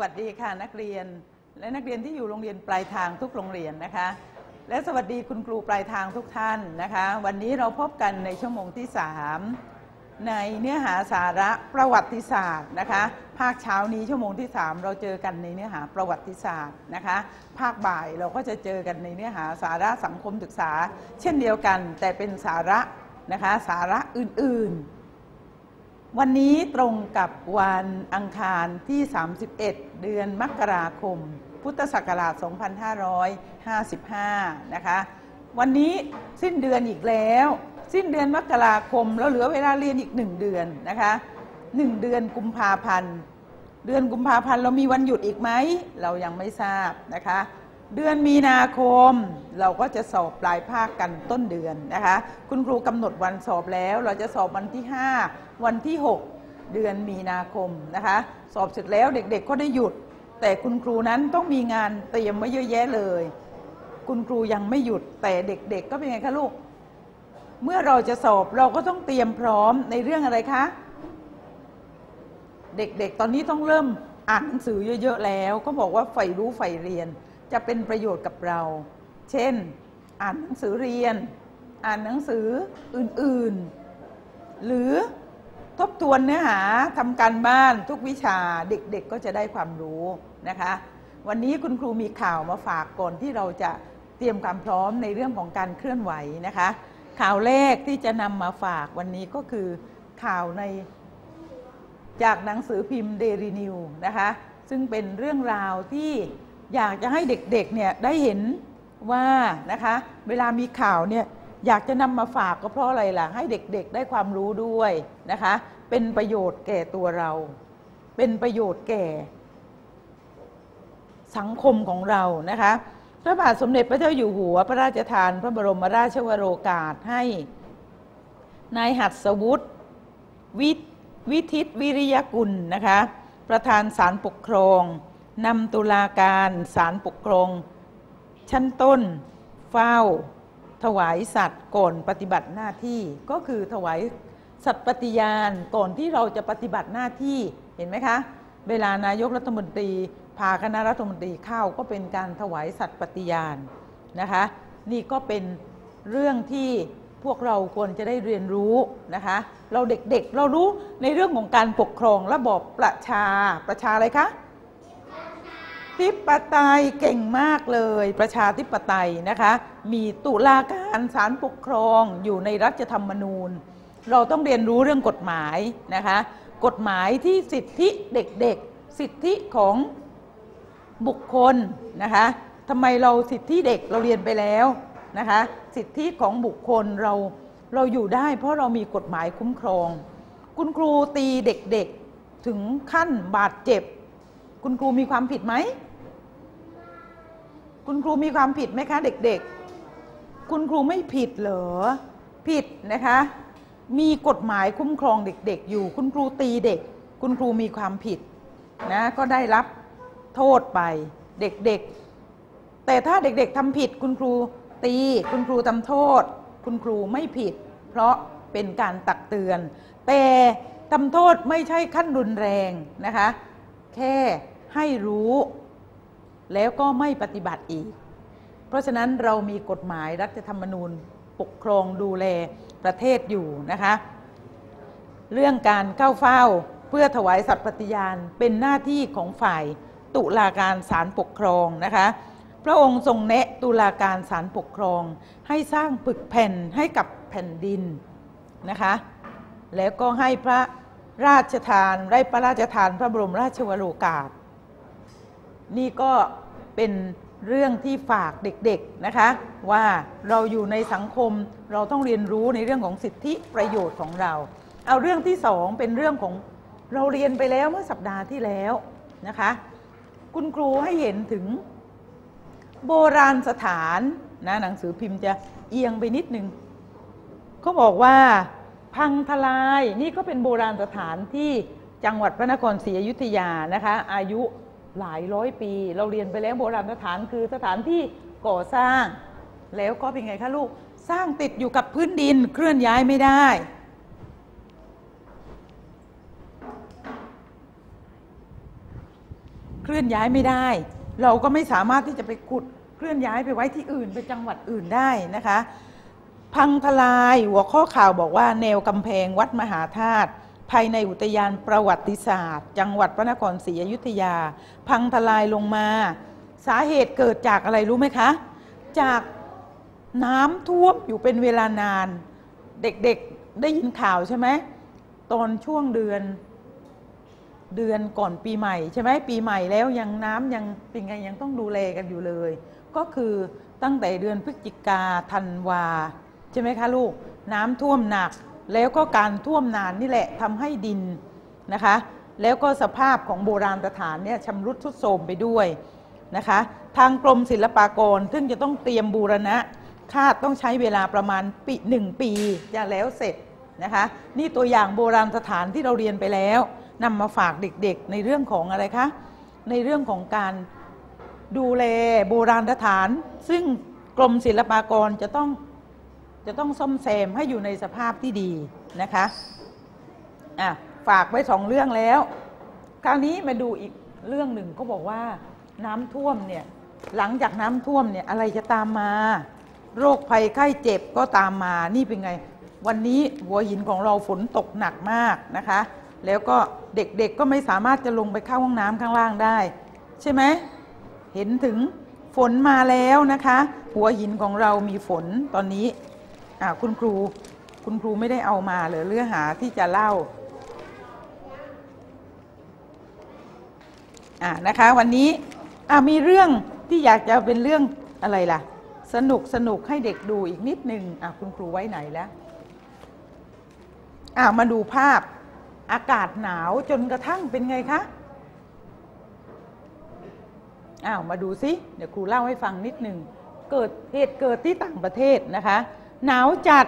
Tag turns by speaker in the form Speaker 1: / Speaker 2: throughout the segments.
Speaker 1: วัสดีค่ะนักเรียน และนักเรียนที่อยู่โรงเรียนปลายทางทุกโรงเรียนนะคะ และสวัสดีคุณครูปลายทางทุกท่านนะคะ วันนี้เราพบกันในชั่วโมงที่ 3 ในเนื้อหาสาระประวัติศาสตร์นะคะ ภาคเช้านี้ชั่วโมงที่ 3 เราเจอกันในเนื้อหาประวัติศาสตร์นะคะ ภาคบ่ายเราก็จะเจอกันในเนื้อหาสาระสังคมศึกษา เช่นเดียวกันแต่เป็นสาระนะคะสาระอื่นๆ วันนี้ตรงกับวันอังคารที่ 31 เดือนมกราคม พุทธศักราช 2555 นะคะ วันนี้สิ้นเดือนอีกแล้ว สิ้นเดือนมกราคม แล้วเหลือเวลาเรียนอีกหนึ่งเดือนนะคะหนึ่งเดือนกุมภาพันธ์ เดือนกุมภาพันธ์เรามีวันหยุดอีกไหม เรายังไม่ทราบนะคะ เดือนมีนาคม เราก็จะสอบปลายภาคกันต้นเดือนนะคะ คุณครูกำหนดวันสอบแล้ว เราจะสอบวันที่ 5 วันที่ 6 เดือนมีนาคมนะคะ สอบเสร็จแล้วเด็กๆก็ได้หยุด แต่คุณครูนั้นต้องมีงานเตรียมไว้เยอะแยะเลย คุณครูยังไม่หยุดแต่เด็กๆ ก็เป็นไงคะลูก เมื่อเราจะสอบเราก็ต้องเตรียมพร้อมในเรื่องอะไรคะ เด็กๆ ตอนนี้ต้องเริ่มอ่านหนังสือเยอะๆแล้ว ก็บอกว่าใฝ่รู้ใฝ่เรียน จะเป็นประโยชน์กับเรา เช่น อ่านหนังสือเรียน อ่านหนังสืออื่นๆ หรือทบทวนเนื้อหาทำการบ้านทุกวิชาเด็กๆก็จะได้ความรู้นะคะ วันนี้คุณครูมีข่าวมาฝากก่อนที่เราจะเตรียมความพร้อมในเรื่องของการเคลื่อนไหวนะคะ ข่าวแรกที่จะนำมาฝากวันนี้ก็คือข่าวในจากหนังสือพิมพ์เดรีนิวนะคะ ซึ่งเป็นเรื่องราวที่ อยากจะให้เด็กๆเนี่ยได้เห็นว่านะคะเวลามีข่าวเนี่ยอยากจะนำมาฝากก็เพราะอะไรล่ะ ให้เด็กๆได้ความรู้ด้วยนะคะ เป็นประโยชน์แก่ตัวเรา เป็นประโยชน์แก่ สังคมของเรานะคะพระบาทสมเด็จพระเจ้าอยู่หัว พระราชทาน พระบรมราชวโรกาสให้นายหัดสวุฒิวิทิตวิริยกุลนะคะ ประธานศาลปกครอง นำตุลาการศาลปกครอง ชั้นต้น เฝ้า ถวายสัตว์ก่อนปฏิบัติหน้าที่ ก็คือถวายสัตย์ปฏิญาณก่อนที่เราจะปฏิบัติหน้าที่เห็นไหมคะ เวลานายกรัฐมนตรีพาคณะรัฐมนตรีเข้าก็เป็นการถวายสัตย์ปฏิญาณนะคะ นี่ก็เป็นเรื่องที่พวกเราควรจะได้เรียนรู้นะคะ เราเด็กๆ เรารู้ในเรื่องของการปกครองระบอบประชาประชาอะไรคะ ธิปไตยเก่งมากเลย ประชาธิปไตยนะคะ มีตุลาการศาลปกครองอยู่ในรัฐธรรมนูญ เราต้องเรียนรู้เรื่องกฎหมายนะคะ กฎหมายที่สิทธิเด็กๆ สิทธิของบุคคลนะคะทำไมเราสิทธิเด็กเราเรียนไปแล้วนะคะ สิทธิของบุคคลเราเราอยู่ได้ เพราะเรามีกฎหมายคุ้มครอง คุณครูตีเด็กๆถึงขั้นบาดเจ็บ คุณครูมีความผิดไหม คุณครูมีความผิดไหมคะเด็กๆ คุณครูไม่ผิดเหรอ ผิดนะคะ มีกฎหมายคุ้มครองเด็กๆ อยู่ คุณครูตีเด็ก คุณครูมีความผิดนะ ก็ได้รับโทษไปเด็กๆ แต่ถ้าเด็กๆทำผิดคุณครูตี คุณครูทำโทษ คุณครูไม่ผิด เพราะเป็นการตักเตือน แต่ทำโทษไม่ใช่ขั้นรุนแรงนะคะ แค่ ให้รู้แล้วก็ไม่ปฏิบัติอีก เพราะฉะนั้นเรามีกฎหมายรัฐธรรมนูญปกครองดูแลประเทศอยู่นะคะ เรื่องการเข้าเฝ้าเพื่อถวายสัตย์ปฏิญาณเป็นหน้าที่ของฝ่ายตุลาการศาลปกครองนะคะ พระองค์ทรงแนะตุลาการศาลปกครอง ให้สร้างปึกแผ่นให้กับแผ่นดินนะคะ แล้วก็ให้พระราชทานได้พระราชทานพระบรมราชวโรกาส นี่ก็เป็นเรื่องที่ฝากเด็กๆนะคะ ว่าเราอยู่ในสังคมเราต้องเรียนรู้ในเรื่องของสิทธิประโยชน์ของเรา เอาเรื่องที่สองเป็นเรื่องของเราเรียนไปแล้วเมื่อสัปดาห์ที่แล้วนะคะ คุณครูให้เห็นถึงโบราณสถานนะหนังสือพิมพ์จะเอียงไปนิดนึงเขาบอกว่าพังทลายนี่ก็เป็นโบราณสถานที่จังหวัดพระนครศรีอยุธยานะคะ อายุ หลายร้อยปี เราเรียนไปแล้วโบราณสถานคือสถานที่ก่อสร้าง แล้วก็เป็นไงคะลูกสร้างติดอยู่กับพื้นดินเคลื่อนย้ายไม่ได้ เคลื่อนย้ายไม่ได้ เราก็ไม่สามารถที่จะไปขุดเคลื่อนย้ายไปไว้ที่อื่นไปจังหวัดอื่นได้นะคะ พังทลายหัวข้อข่าวบอกว่า แนวกำแพงวัดมหาธาตุ ภายในอุทยานประวัติศาสตร์ จังหวัดพระนครศรีอยุธยา พังทลายลงมา สาเหตุเกิดจากอะไรรู้ไหมคะ จากน้ำท่วมอยู่เป็นเวลานาน เด็กๆได้ยินข่าวใช่ไหมตอนช่วงเดือนเดือนก่อนปีใหม่ใช่ไหมปีใหม่แล้วยังน้ำยังเป็นไงยังต้องดูแลกันอยู่เลย ก็คือตั้งแต่เดือนพฤศจิกาธันวาใช่ไหมคะลูกน้ำท่วมหนัก แล้วก็การท่วมนานนี่แหละทำให้ดินนะคะ แล้วก็สภาพของโบราณสถานเนี่ยชำรุดทรุดโทรมไปด้วยนะคะ ทางกรมศิลปากรซึ่งจะต้องเตรียมบูรณะคาดต้องใช้เวลาประมาณปีหนึ่งปีจะแล้วเสร็จนะคะ นี่ตัวอย่างโบราณสถานที่เราเรียนไปแล้วนำมาฝากเด็กๆ ในเรื่องของอะไรคะ ในเรื่องของการดูแลโบราณสถาน ซึ่งกรมศิลปากรจะต้อง จะต้องซ่อมแซมให้อยู่ในสภาพที่ดีนะคะอะฝากไว้สองเรื่องแล้ว คราวนี้มาดูอีกเรื่องหนึ่งก็บอกว่าน้ำท่วมเนี่ยหลังจากน้ำท่วมเนี่ยอะไรจะตามมา โรคภัยไข้เจ็บก็ตามมานี่เป็นไง วันนี้หัวหินของเราฝนตกหนักมากนะคะ แล้วก็เด็กๆก็ไม่สามารถจะลงไปเข้าห้องน้ำข้างล่างได้ ใช่ไหมเห็นถึงฝนมาแล้วนะคะ หัวหินของเรามีฝนตอนนี้ คุณครูคุณครูไม่ได้เอามาเหรือเรื่องหาที่จะเล่าอ่านะคะวันนี้อ่ามีเรื่องที่อยากจะเป็นเรื่องอะไรล่ะ สนุกสนุกให้เด็กดูอีกนิดนึงอะคุณครูไว้ไหนแล้วอ่ามาดูภาพอากาศหนาวจนกระทั่งเป็นไงคะอ้าวมาดูสิเดี๋ยวครูเล่าให้ฟังนิดหนึ่งเกิดเหตุเกิดที่ต่างประเทศนะคะ หนาวจัด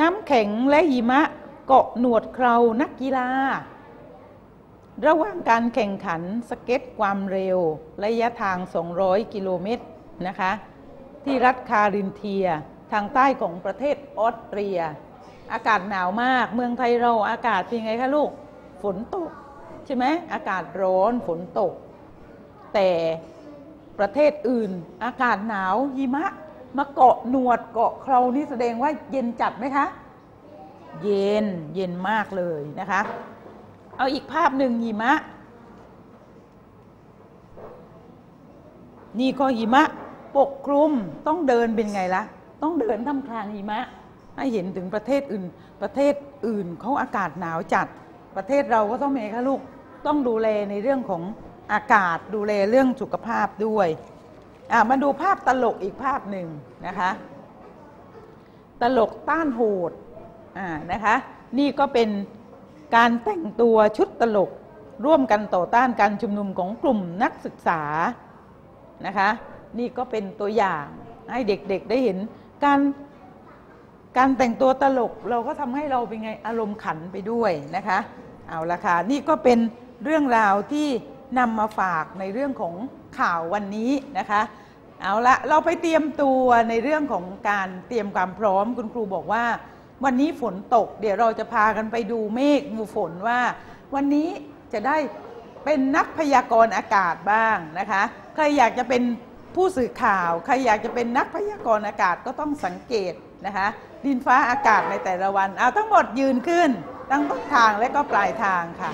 Speaker 1: น้ำแข็งและหิมะเกาะหนวดเครานักกีฬา ระหว่างการแข่งขันสเก็ตความเร็ว ระยะทาง 200 กิโลเมตรนะคะ ที่รัฐคารินเทีย ทางใต้ของประเทศออสเตรีย อากาศหนาวมาก เมืองไทยเราอากาศเป็นไงคะลูก ฝนตก ใช่ไหม อากาศร้อนฝนตก แต่ประเทศอื่น อากาศหนาวหิมะ มาเกาะหนวดเกาะเครานี่แสดงว่าเย็นจัดไหมคะ เย็นเย็นมากเลยนะคะ เอาอีกภาพหนึ่งหิมะ นี่ก็หิมะปกคลุมต้องเดินเป็นไงละต้องเดินท่ามกลางหิมะ ให้เห็นถึงประเทศอื่น ประเทศอื่นเขาอากาศหนาวจัด ประเทศเราก็ต้องเมคะลูก ต้องดูแลในเรื่องของอากาศดูแลเรื่องสุขภาพด้วย มาดูภาพตลกอีกภาพหนึ่งนะคะ ตลกต้านโหดอ่านะคะ นี่ก็เป็นการแต่งตัวชุดตลกร่วมกันต่อต้านการชุมนุมของกลุ่มนักศึกษานะคะ นี่ก็เป็นตัวอย่างให้เด็กๆได้เห็นการการแต่งตัวตลกเราก็ทำให้เราเป็นไงอารมณ์ขันไปด้วยนะคะ เอาละค่ะนี่ก็เป็นเรื่องราวที่นำมาฝากในเรื่องของ ข่าววันนี้นะคะเอาละเราไปเตรียมตัวในเรื่องของการเตรียมความพร้อมคุณครูบอกว่า วันนี้ฝนตก เดี๋ยวเราจะพากันไปดูเมฆมูฝนว่า วันนี้จะได้เป็นนักพยากรณ์อากาศบ้างนะคะใครอยากจะเป็นผู้สื่อข่าวใครอยากจะเป็นนักพยากรณ์อากาศก็ต้องสังเกตนะคะดินฟ้าอากาศในแต่ละวันเอาทั้งหมดยืนขึ้น ตั้งต้นทางและก็ปลายทางค่ะ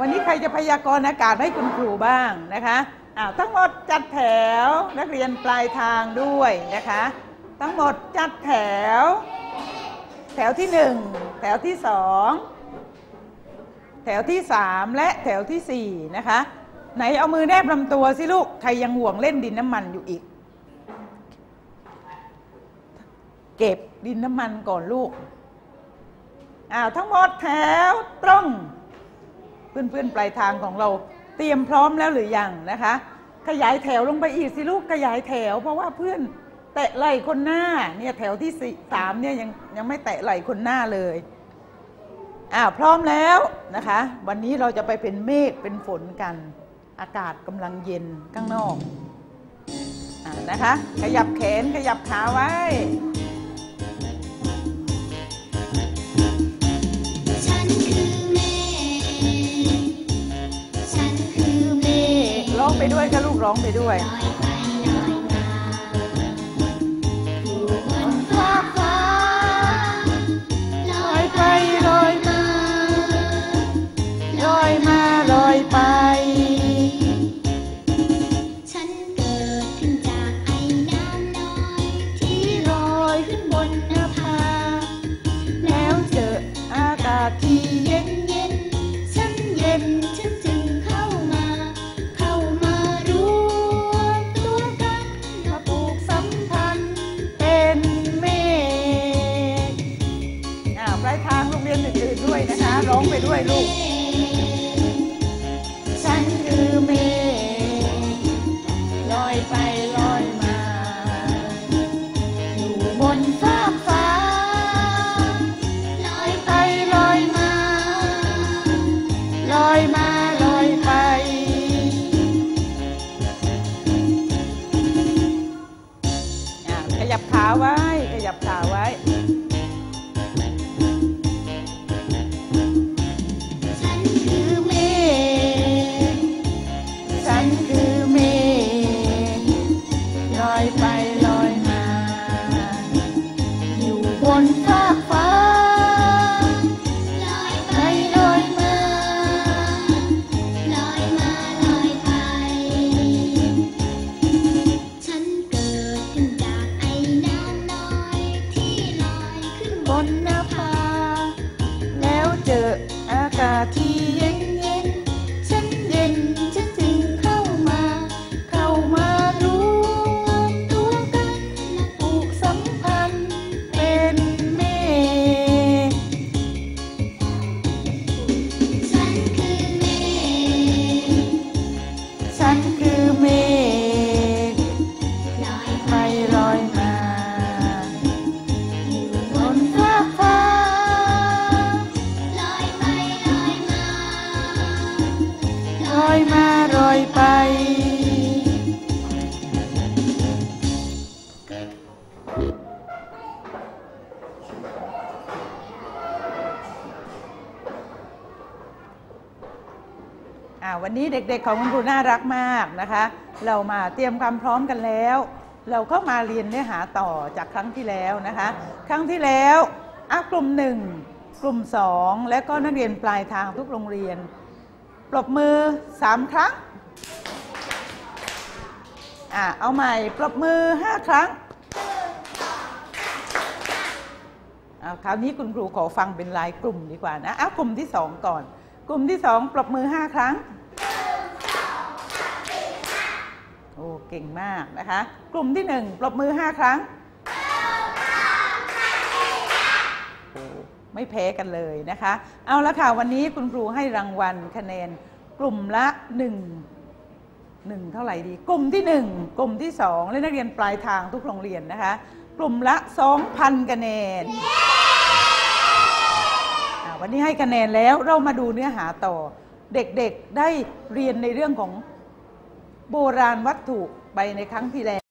Speaker 1: วันนี้ใครจะพยากรณ์อากาศให้คุณครูบ้างนะคะทั้งหมดจัดแถวนักเรียนปลายทางด้วยนะคะ ทั้งหมดจัดแถว แถวที่หนึ่งแถวที่สองแถวที่สามและแถวที่สี่นะคะ ไหนเอามือแนบลำตัวสิลูก ใครยังห่วงเล่นดินน้ำมันอยู่อีก เก็บดินน้ำมันก่อนลูกอ้าวทั้งหมดแถวตรง เพื่อนๆปลายทางของเรา เตรียมพร้อมแล้วหรือยังนะคะ ขยายแถวลงไปอีกสิลูกขยายแถว เพราะว่าเพื่อนแตะไหล่คนหน้าเนี่ยแถวที่สี่สามเนี่ยยังยังไม่แตะไหล่คนหน้าเลยอ้าวพร้อมแล้วนะคะ วันนี้เราจะไปเป็นเมฆเป็นฝนกัน อากาศกำลังเย็นข้างนอกอ่านะคะ ขยับแขนขยับขาไว้
Speaker 2: ไป
Speaker 1: ด้วยค่ะลูกร้องไปด้วย
Speaker 2: ลอ
Speaker 1: วัน
Speaker 2: นี้เด็
Speaker 1: กๆของคุณครูน่ารักมากนะคะ เรามาเตรียมความพร้อมกันแล้ว เราก็มาเรียนเนื้อหาต่อจากครั้งที่แล้วนะคะ ครั้งที่แล้วอะกลุ่มหนึ่งกลุ่มสองและก็นักเรียนปลายทางทุกโรงเรียน ปรบมือสามครั้งอะเอาใหม่ปรบมือห้าครั้งเอาคราวนี้คุณครูขอฟังเป็นรายกลุ่มดีกว่านะเอากลุ่มที่สองก่อน กลุ่มที่สองปรบมือห้าครั้ง โอ้ เก่งมากนะคะ กลุ่มที่หนึ่งปรบมือห้าครั้งโอ้ไม่แพ้กันเลยนะคะ เอาละค่ะ วันนี้คุณครูให้รางวัลคะแนน กลุ่มละหนึ่งหนึ่งเท่าไหร่ดี กลุ่มที่หนึ่งกลุ่มที่สองและนักเรียนปลายทางทุกโรงเรียนนะคะ กลุ่มละ 2,000คะแนนวันนี้ให้คะแนนแล้วเรามาดูเนื้อหาต่อ เด็กๆได้เรียนในเรื่องของโบราณวัตถุ ไปในครั้งที่แล้ว